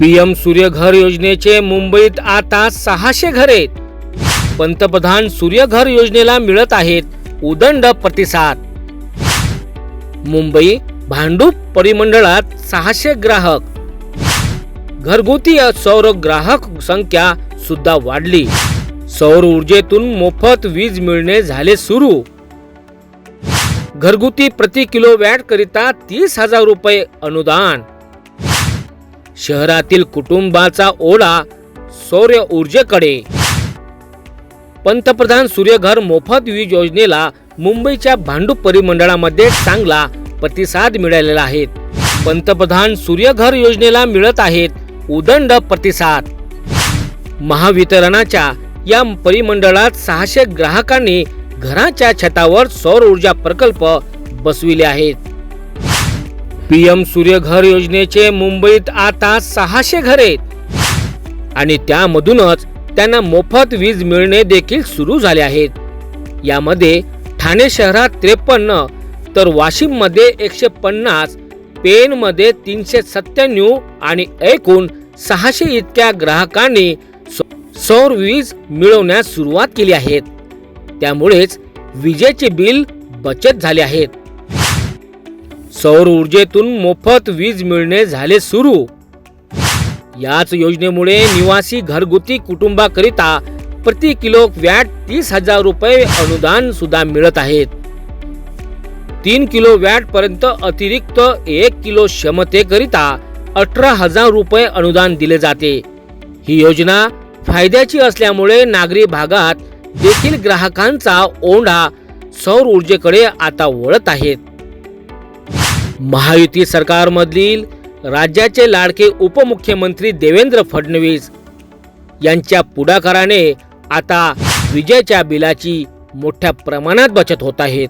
PM Surya Ghar योजनेचे मुंबईत आता सहाशे घरे पंतप्रधान सूर्यघर योजनेला मिळत आहेत उदंड प्रतिसाद. मुंबई भांडूप परिमंडळात सहाशे ग्राहक. घरगुती सौर ग्राहक संख्या सुद्धा वाढली. सौर ऊर्जेतून मोफत वीज मिळणे झाले सुरू. घरगुती प्रति किलो वॅट करिता तीस हजार रुपये अनुदान. शहरातील कुटुंबाचा ओढा सौर ऊर्जेकडे. पंतप्रधान सूर्यघर मोफत वीज योजनेला मुंबईच्या भांडूप परिमंडळामध्ये चांगला प्रतिसाद मिळालेला आहे. पंतप्रधान सूर्यघर योजनेला मिळत आहेत उदंड प्रतिसाद. महावितरणाच्या या परिमंडळात सहाशे ग्राहकांनी घराच्या छतावर सौर ऊर्जा प्रकल्प बसविले आहेत. पीएम सूर्यघर योजनेचे मुंबईत आता सहाशे घरे आणि त्यामधूनच त्यांना मोफत वीज मिळणे देखील सुरू झाले आहेत. यामध्ये ठाणे शहरात त्रेपन्न तर वाशिममध्ये एकशे पन्नास पेन मध्ये तीनशे सत्त्याण्णव आणि एकूण सहाशे इतक्या ग्राहकांनी सौर वीज मिळवण्यास सुरुवात केली आहे. त्यामुळेच विजेचे बिल बचत झाले आहेत सौर ऊर्जेतून मोफत वीज मिळणे झाले सुरू. याच योजनेमुळे निवासी घरगुती कुटुंबाकरिता प्रति किलो वॅट तीस हजार रुपये अनुदान सुद्धा मिळत आहेत. तीन किलो वॅट पर्यंत अतिरिक्त एक किलो क्षमतेकरिता अठरा हजार रुपये अनुदान दिले जाते. ही योजना फायद्याची असल्यामुळे नागरी भागात देखील ग्राहकांचा ओंढा सौर ऊर्जेकडे आता वळत आहेत. महायुती सरकारमधील राज्याचे लाडके उपमुख्यमंत्री देवेंद्र फडणवीस यांच्या पुढाकाराने आता विजेच्या बिलाची मोठ्या प्रमाणात बचत होत आहेत